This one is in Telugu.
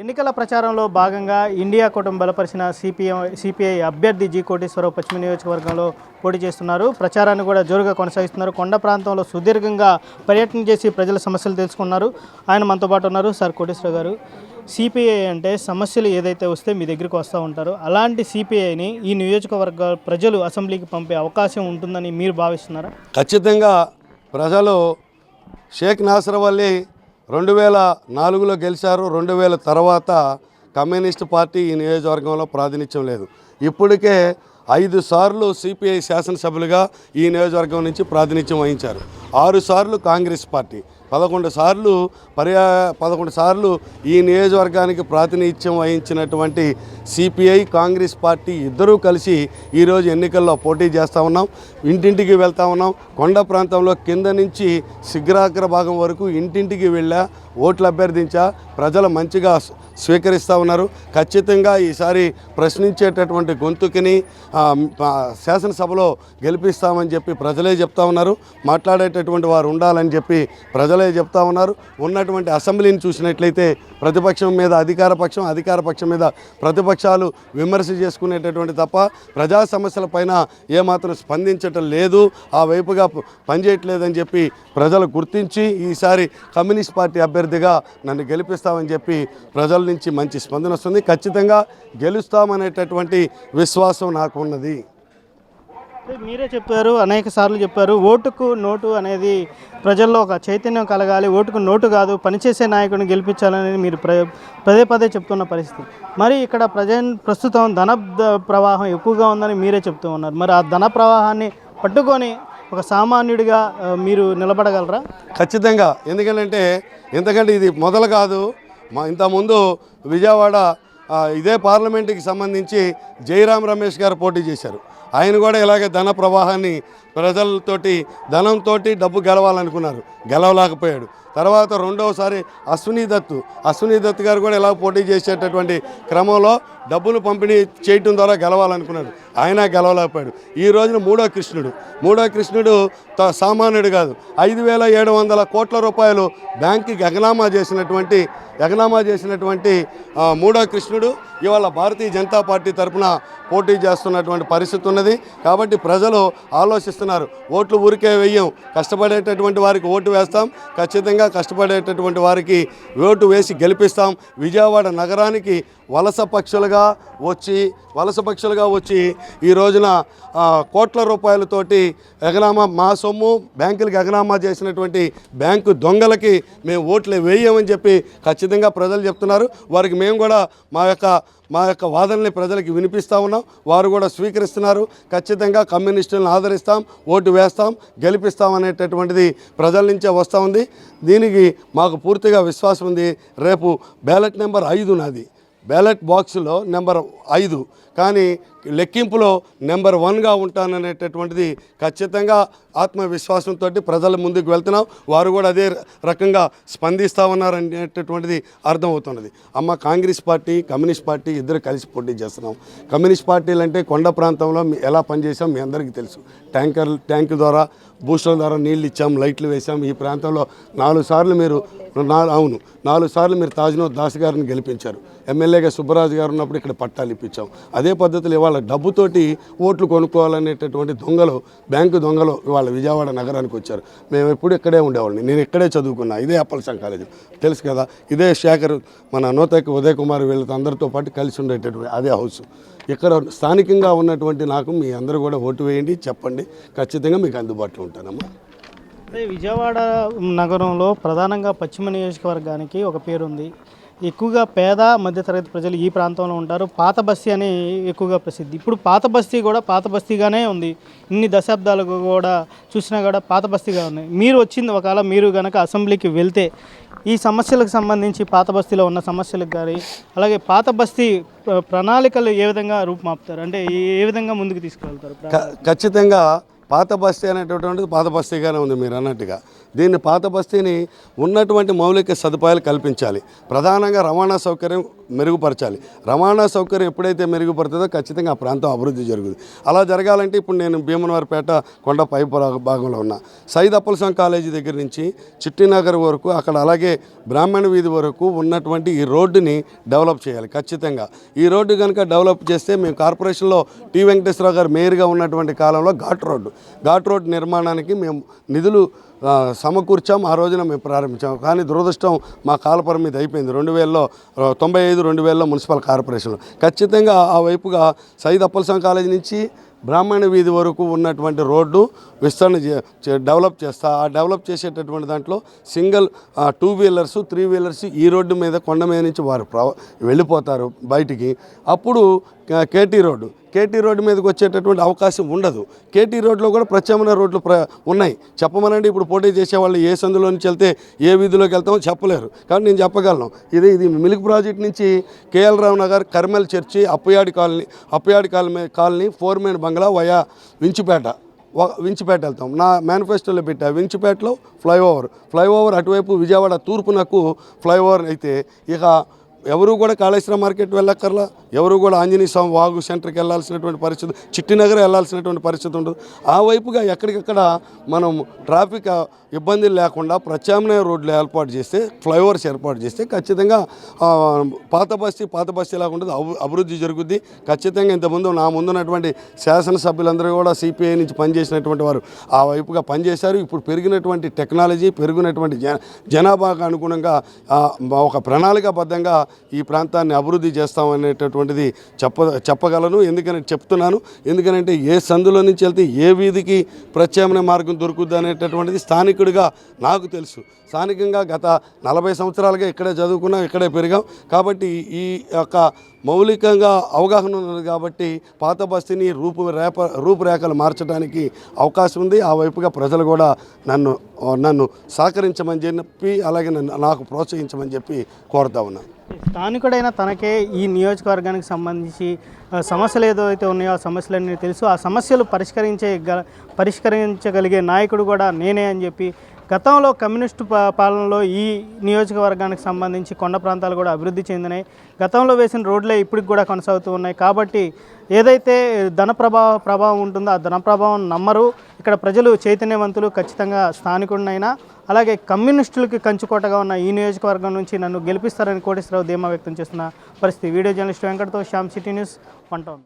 ఎన్నికల ప్రచారంలో భాగంగా ఇండియా కూటమి బలపరిచిన సిపిఎం సిపిఐ అభ్యర్థి జి కోటేశ్వరరావు పశ్చిమ నియోజకవర్గంలో పోటీ చేస్తున్నారు. ప్రచారాన్ని కూడా జోరుగా కొనసాగిస్తున్నారు. కొండ ప్రాంతంలో సుదీర్ఘంగా పర్యటన చేసి ప్రజల సమస్యలు తెలుసుకున్నారు. ఆయన మనతో పాటు ఉన్నారు. సార్ కోటేశ్వర గారు సిపిఐ అంటే సమస్యలు ఏదైతే వస్తే మీ దగ్గరికి వస్తూ ఉంటారు. అలాంటి సిపిఐని ఈ నియోజకవర్గ ప్రజలు అసెంబ్లీకి పంపే అవకాశం ఉంటుందని మీరు భావిస్తున్నారా? ఖచ్చితంగా ప్రజలు షేక్ నాసర్ వల్లి రెండు వేల నాలుగులో గెలిచారు రెండు వేల తర్వాత కమ్యూనిస్ట్ పార్టీ ఈ నియోజకవర్గంలో ప్రాతినిధ్యం లేదు. ఇప్పటికే ఐదు సార్లు సిపిఐ శాసనసభ్యులుగా ఈ నియోజకవర్గం నుంచి ప్రాతినిధ్యం వహించారు. ఆరు సార్లు కాంగ్రెస్ పార్టీ. పదకొండు సార్లు పర్యా పదకొండు సార్లు ఈ నియోజకవర్గానికి ప్రాతినిధ్యం వహించినటువంటి సిపిఐ కాంగ్రెస్ పార్టీ ఇద్దరూ కలిసి ఈరోజు ఎన్నికల్లో పోటీ చేస్తూ ఉన్నాం. ఇంటింటికి వెళ్తా ఉన్నాం. కొండ ప్రాంతంలో కింద నుంచి శిఖరాగ్ర భాగం వరకు ఇంటింటికి వెళ్ళా ఓట్లు అభ్యర్థించా ప్రజలు మంచిగా స్వీకరిస్తూ ఉన్నారు. ఖచ్చితంగా ఈసారి ప్రశ్నించేటటువంటి గొంతుకిని శాసనసభలో గెలిపిస్తామని చెప్పి ప్రజలే చెప్తా ఉన్నారు. మాట్లాడేటటువంటి వారు ఉండాలని చెప్పి ప్రజలు చెప్తా ఉన్నారు. ఉన్నటువంటి అసెంబ్లీని చూసినట్లయితే ప్రతిపక్షం మీద అధికార పక్షం అధికార పక్షం మీద ప్రతిపక్షాలు విమర్శ చేసుకునేటటువంటి తప్ప ప్రజా సమస్యలపైన ఏమాత్రం స్పందించటం లేదు. ఆ వైపుగా పనిచేయట్లేదని చెప్పి ప్రజలు గుర్తించి ఈసారి కమ్యూనిస్ట్ పార్టీ అభ్యర్థిగా నన్ను గెలిపిస్తామని చెప్పి ప్రజల నుంచి మంచి స్పందన వస్తుంది. ఖచ్చితంగా గెలుస్తామనేటటువంటి విశ్వాసం నాకు ఉన్నది మీరే చెప్పారు అనేక సార్లు చెప్పారు. ఓటుకు నోటు అనేది ప్రజల్లో ఒక చైతన్యం కలగాలి. ఓటుకు నోటు కాదు పనిచేసే నాయకుడిని గెలిపించాలని మీరు ప్ర పదే పదే చెప్తున్న పరిస్థితి. మరి ఇక్కడ ప్రజెంట్ ప్రస్తుతం ధన ప్రవాహం ఎక్కువగా ఉందని మీరే చెప్తూ ఉన్నారు. మరి ఆ ధన ప్రవాహాన్ని పట్టుకొని ఒక సామాన్యుడిగా మీరు నిలబడగలరా? ఖచ్చితంగా. ఎందుకంటే ఎందుకంటే ఇది మొదలు కాదు. మా ఇంతకుముందు విజయవాడ ఇదే పార్లమెంటుకి సంబంధించి జయరాం రమేష్ గారు పోటీ చేశారు. ఆయన కూడా ఇలాగే ధన ప్రవాహాన్ని ప్రజలతోటి ధనంతో డబ్బు గెలవాలనుకున్నారు. గెలవలేకపోయాడు. తర్వాత రెండవసారి అశ్విని దత్తు అశ్విని దత్తు గారు కూడా ఇలా పోటీ చేసేటటువంటి క్రమంలో డబ్బులు పంపిణీ చేయటం ద్వారా గెలవాలనుకున్నాడు. ఆయన గెలవలేకపోయాడు. ఈ రోజున మూడో కృష్ణుడు. మూడో కృష్ణుడు త- సామాన్యుడు కాదు. ఐదు వేల ఏడు వందల కోట్ల రూపాయలు బ్యాంకుకి ఎగనామా చేసినటువంటి ఎగనామా చేసినటువంటి మూడో కృష్ణుడు ఇవాళ భారతీయ జనతా పార్టీ తరఫున పోటీ చేస్తున్నటువంటి పరిస్థితి ఉన్నది. కాబట్టి ప్రజలు ఆలోచిస్తున్న చేస్తున్నారు. ఓట్లు ఊరికే వెయ్యం. కష్టపడేటటువంటి వారికి ఓటు వేస్తాం. ఖచ్చితంగా కష్టపడేటటువంటి వారికి ఓటు వేసి గెలిపిస్తాం. విజయవాడ నగరానికి వలస పక్షులుగా వచ్చి వలస పక్షులుగా వచ్చి ఈ రోజున కోట్ల రూపాయలతోటి ఎగనామా మా సొమ్ము బ్యాంకులకు ఎగనామా చేసినటువంటి బ్యాంకు దొంగలకి మేము ఓట్లు వేయమని చెప్పి ఖచ్చితంగా ప్రజలు చెప్తున్నారు. వారికి మేము కూడా మా యొక్క మా యొక్క వాదనని ప్రజలకు వినిపిస్తూ ఉన్నాం. వారు కూడా స్వీకరిస్తున్నారు. ఖచ్చితంగా కమ్యూనిస్టులను ఆదరిస్తాం ఓటు వేస్తాం గెలిపిస్తాం అనేటటువంటిది ప్రజల నుంచే వస్తూ ఉంది. దీనికి మాకు పూర్తిగా విశ్వాసం ఉంది. రేపు బ్యాలెట్ నెంబర్ ఐదు నాది. బ్యాలెట్ బాక్స్లో నెంబర్ ఐదు. కానీ లెక్కింపులో నెంబర్ వన్గా ఉంటాననేటటువంటిది ఖచ్చితంగా ఆత్మవిశ్వాసంతో ప్రజల ముందుకు వెళ్తున్నాం. వారు కూడా అదే రకంగా స్పందిస్తూ ఉన్నారనేటటువంటిది అర్థమవుతున్నది. అమ్మ కాంగ్రెస్ పార్టీ కమ్యూనిస్ట్ పార్టీ ఇద్దరు కలిసి పోటీ చేస్తున్నాం. కమ్యూనిస్ట్ పార్టీలు అంటే కొండ ప్రాంతంలో ఎలా పనిచేసాం మీ అందరికీ తెలుసు. ట్యాంకర్ ట్యాంక్ ద్వారా బూస్టర్ ద్వారా నీళ్ళు ఇచ్చాం లైట్లు వేసాం ఈ ప్రాంతంలో నాలుగు సార్లు మీరు అవును నాలుగు సార్లు మీరు తాజ్నోత్ దాస్ గారిని గెలిపించారు. ఎమ్మెల్యేగా సుబ్బరాజు గారు ఉన్నప్పుడు ఇక్కడ పట్టాలు ఇప్పించాం. అదే అదే పద్ధతిలో ఇవాళ డబ్బుతోటి ఓట్లు కొనుక్కోవాలనేటటువంటి దొంగలు బ్యాంకు దొంగలు ఇవాళ విజయవాడ నగరానికి వచ్చారు. మేము ఎప్పుడు ఇక్కడే ఉండేవాళ్ళని నేను ఇక్కడే చదువుకున్నా. ఇదే అప్పలసం కాలేజ్. తెలుసు కదా ఇదే శేఖర్ మన నూతకి ఉదయ్ కుమార్ వీళ్ళతో అందరితో పాటు కలిసి ఉండేటటువంటి అదే హౌస్. ఇక్కడ స్థానికంగా ఉన్నటువంటి నాకు మీ అందరూ కూడా ఓటు వేయండి చెప్పండి. ఖచ్చితంగా మీకు అందుబాటులో ఉంటానమ్మా. అదే విజయవాడ నగరంలో ప్రధానంగా పశ్చిమ నియోజకవర్గానికి ఒక పేరు ఉంది ఎక్కువగా పేద మధ్యతరగతి ప్రజలు ఈ ప్రాంతంలో ఉంటారు. పాత బస్తీ అని ఎక్కువగా ప్రసిద్ధి. ఇప్పుడు పాత బస్తీ కూడా పాత బస్తీగానే ఉంది. ఇన్ని దశాబ్దాలకు కూడా చూసినా కూడా పాత బస్తీగా ఉంది. మీరు వచ్చింది ఒకవేళ మీరు కనుక అసెంబ్లీకి వెళ్తే ఈ సమస్యలకు సంబంధించి పాత బస్తీలో ఉన్న సమస్యలకు కానీ అలాగే పాత బస్తీ ప్రణాళికలు ఏ విధంగా రూపుమాపుతారు? అంటే ఏ- విధంగా ముందుకు తీసుకెళ్తారు? క- ఖచ్చితంగా పాత బస్తీ అనేటటువంటిది పాత బస్తీగానే ఉంది మీరు అన్నట్టుగా. దీన్ని పాత బస్తీని ఉన్నటువంటి మౌలిక సదుపాయాలు కల్పించాలి. ప్రధానంగా రవాణా సౌకర్యం మెరుగుపరచాలి. రవాణా సౌకర్యం ఎప్పుడైతే మెరుగుపడుతుందో ఖచ్చితంగా ఆ ప్రాంతం అభివృద్ధి జరుగుతుంది. అలా జరగాలంటే ఇప్పుడు నేను భీమనవారిపేట కొండ పై భాగంలో ఉన్నా. సైద్ అప్పలసం కాలేజీ దగ్గర నుంచి చిట్టినగర్ వరకు అక్కడ అలాగే బ్రాహ్మణ వీధి వరకు ఉన్నటువంటి ఈ రోడ్డుని డెవలప్ చేయాలి ఖచ్చితంగా. ఈ రోడ్డు కనుక డెవలప్ చేస్తే మేము కార్పొరేషన్లో టి వెంకటేశ్వరరావు గారు మేయర్గా ఉన్నటువంటి కాలంలో ఘాట్ రోడ్డు. ఘాట్ రోడ్డు నిర్మాణానికి మేము నిధులు సమకూర్చాం ఆ రోజున మేము ప్రారంభించాం. కానీ దురదృష్టం మా కాల మీద అయిపోయింది. రెండు వేలలో తొంభై ఐదు రెండు వేలలో మున్సిపల్ కార్పొరేషన్లో. ఖచ్చితంగా ఆ వైపుగా సయ్యద్ అప్పలసం కాలేజీ నుంచి బ్రాహ్మణ వీధి వరకు ఉన్నటువంటి రోడ్డు విస్తరణ చే- డెవలప్ చేస్తా ఆ డెవలప్ చేసేటటువంటి దాంట్లో single two wheelers three wheelers ఈ రోడ్డు మీద కొండ మీద నుంచి వారు ప్రవ వెళ్ళిపోతారు బయటికి. అప్పుడు కేటీ రోడ్డు. కేటీ రోడ్డు మీదకి వచ్చేటటువంటి అవకాశం ఉండదు. కేటీ రోడ్లో కూడా ప్రత్యామ్నాయ రోడ్లు ప్ర ఉన్నాయి. చెప్పమనండి ఇప్పుడు పోటీ చేసే వాళ్ళు ఏ సందులో నుంచి వెళ్తే ఏ వీధిలోకి వెళ్తామో చెప్పలేరు. కానీ నేను చెప్పగలను. ఇది ఇది మిల్క్ ప్రాజెక్ట్ నుంచి KL Rao Nagar Carmel church Appayadi colony Appayadi colony colony four main bungalow via Vinchipeta. Vinchipeta వెళ్తాం. నా మేనిఫెస్టోలో పెట్టా వించిపేటలో ఫ్లైఓవర్. ఫ్లైఓవర్ అటువైపు విజయవాడ తూర్పునకు ఫ్లైఓవర్ అయితే ఇక ఎవరు కూడా కాళేశ్వరం మార్కెట్ వెళ్ళక్కర్లా. ఎవరు కూడా ఆంజనేయ స్వామి వాగు సెంటర్కి వెళ్ళాల్సినటువంటి పరిస్థితి చిట్టినగర్ వెళ్ళాల్సినటువంటి పరిస్థితి ఉండదు. ఆ వైపుగా ఎక్కడికక్కడ మనం ట్రాఫిక్ ఇబ్బందులు లేకుండా ప్రత్యామ్నాయ రోడ్లు ఏర్పాటు చేస్తే ఫ్లైఓవర్స్ ఏర్పాటు చేస్తే ఖచ్చితంగా పాత బస్తీ పాత బస్తీ లేకుండా అభివృద్ధి జరుగుద్ది. ఖచ్చితంగా ఇంతకుముందు నా ముందున్నటువంటి శాసనసభ్యులందరూ కూడా సిపిఐ నుంచి పనిచేసినటువంటి వారు ఆ వైపుగా పనిచేశారు. ఇప్పుడు పెరిగినటువంటి టెక్నాలజీ పెరిగినటువంటి జనాభాకు అనుగుణంగా ఒక ప్రణాళికాబద్ధంగా ఈ ప్రాంతాన్ని అభివృద్ధి చేస్తామనేటటువంటిది చెప్ప చెప్పగలను. ఎందుకని చెప్తున్నాను? ఎందుకనంటే ఏ సందులో నుంచి వెళ్తే ఏ వీధికి ప్రత్యామ్నాయ మార్గం దొరుకుద్ది అనేటటువంటిది స్థానికుడిగా నాకు తెలుసు. స్థానికంగా గత నలభై సంవత్సరాలుగా ఇక్కడే చదువుకున్నాం ఇక్కడే పెరిగాం. కాబట్టి ఈ యొక్క మౌలికంగా అవగాహన ఉన్నది కాబట్టి పాత బస్తీని రూపు రేప రూపురేఖలు మార్చడానికి అవకాశం ఉంది. ఆ వైపుగా ప్రజలు కూడా నన్ను నన్ను సహకరించమని చెప్పి అలాగే నన్ను నాకు ప్రోత్సహించమని చెప్పి కోరుతా ఉన్నాను స్థానికుడైన తనకే ఈ నియోజకవర్గానికి సంబంధించి సమస్యలు ఏదైతే ఉన్నాయో ఆ సమస్యలన్నీ తెలుసు. ఆ సమస్యలు పరిష్కరించే పరిష్కరించగలిగే నాయకుడు కూడా నేనే అని చెప్పి గతంలో కమ్యూనిస్టు పాలనలో ఈ నియోజకవర్గానికి సంబంధించి కొండ ప్రాంతాలు కూడా అభివృద్ధి చెందినాయి. గతంలో వేసిన రోడ్లే ఇప్పటికి కూడా కొనసాగుతూ ఉన్నాయి. కాబట్టి ఏదైతే ధన ప్రభావ ప్రభావం ఉంటుందో ఆ ధన ప్రభావం నమ్మరు. ఇక్కడ ప్రజలు చైతన్యవంతులు ఖచ్చితంగా స్థానికుడినైనా అలాగే కమ్యూనిస్టులకి కంచుకోటగా ఉన్న ఈ నియోజకవర్గం నుంచి నన్ను గెలిపిస్తారని కోటేశ్వరరావు ధీమా వ్యక్తం చేస్తున్న పరిస్థితి. Video journalist వెంకటతో Shyam city news one town.